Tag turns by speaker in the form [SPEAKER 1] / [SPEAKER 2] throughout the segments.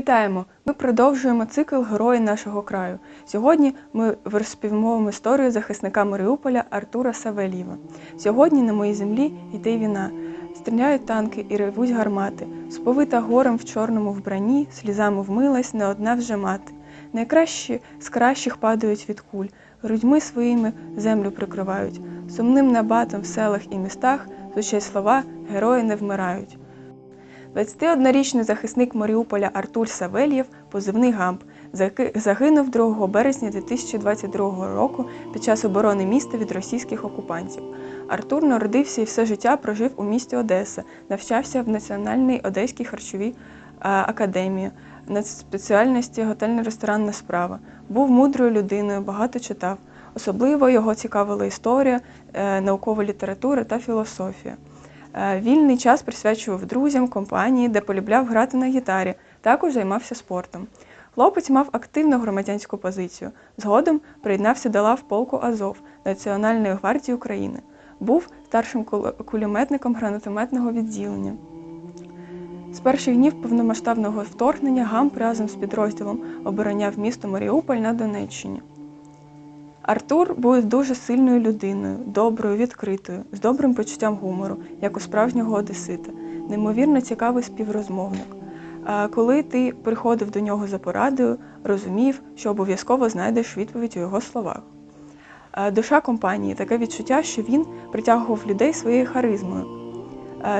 [SPEAKER 1] Вітаємо! Ми продовжуємо цикл Герої нашого краю. Сьогодні ми розпівмовимо історію захисника Маріуполя Артура Савельєва. Сьогодні на моїй землі йде війна. Стріляють танки і ревуть гармати. Сповита горем в чорному вбранні, слізами вмилась не одна вже мати. Найкращі з кращих падають від куль, грудьми своїми землю прикривають. Сумним набатом в селах і містах звучать слова Герої не вмирають. 21-річний захисник Маріуполя Артур Савельєв, позивний Гамп, загинув 2 березня 2022 року під час оборони міста від російських окупантів. Артур народився і все життя прожив у місті Одеса, навчався в Національній Одеській харчовій академії на спеціальності готельно-ресторанна справа. Був мудрою людиною, багато читав. Особливо його цікавила історія, е, наукова література та філософія. Е, Вільний час присвячував друзям, компанії, де полюбляв грати на гітарі. Також займався спортом. Хлопець мав активну громадянську позицію. Згодом приєднався до лав полку Азов Національної гвардії України. Був старшим кулеметником гранатометного відділення. З перших днів повномасштабного вторгнення Гамп разом з підрозділом обороняв місто Маріуполь на Донеччині. Артур був дуже сильною людиною, доброю, відкритою, з добрим почуттям гумору, як у справжнього одесита, неймовірно цікавий співрозмовник. Коли ти приходив до нього за порадою, розумів, що обов'язково знайдеш відповідь у його словах. Душа компанії таке відчуття, що він притягував людей своєю харизмою.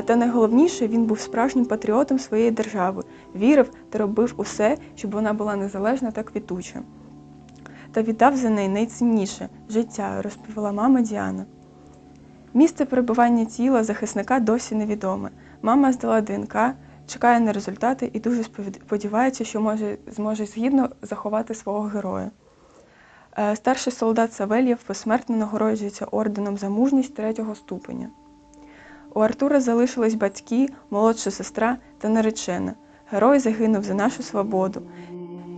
[SPEAKER 1] Та найголовніше, він був справжнім патріотом своєї держави, вірив та робив усе, щоб вона була незалежна та квітуча та віддав за неї найцінніше життя, розповіла мама Діана. Місце перебування тіла захисника досі невідоме. Мама здала ДНК, чекає на результати і дуже сподівається, що може, зможе згідно заховати свого героя. Е, Старший солдат Савельєв посмертно нагороджується орденом за мужність третього ступеня. У Артура залишились батьки, молодша сестра та наречена. Герой загинув за нашу свободу.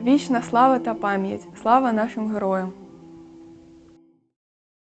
[SPEAKER 1] Вічна слава та пам'ять! Слава нашим героям!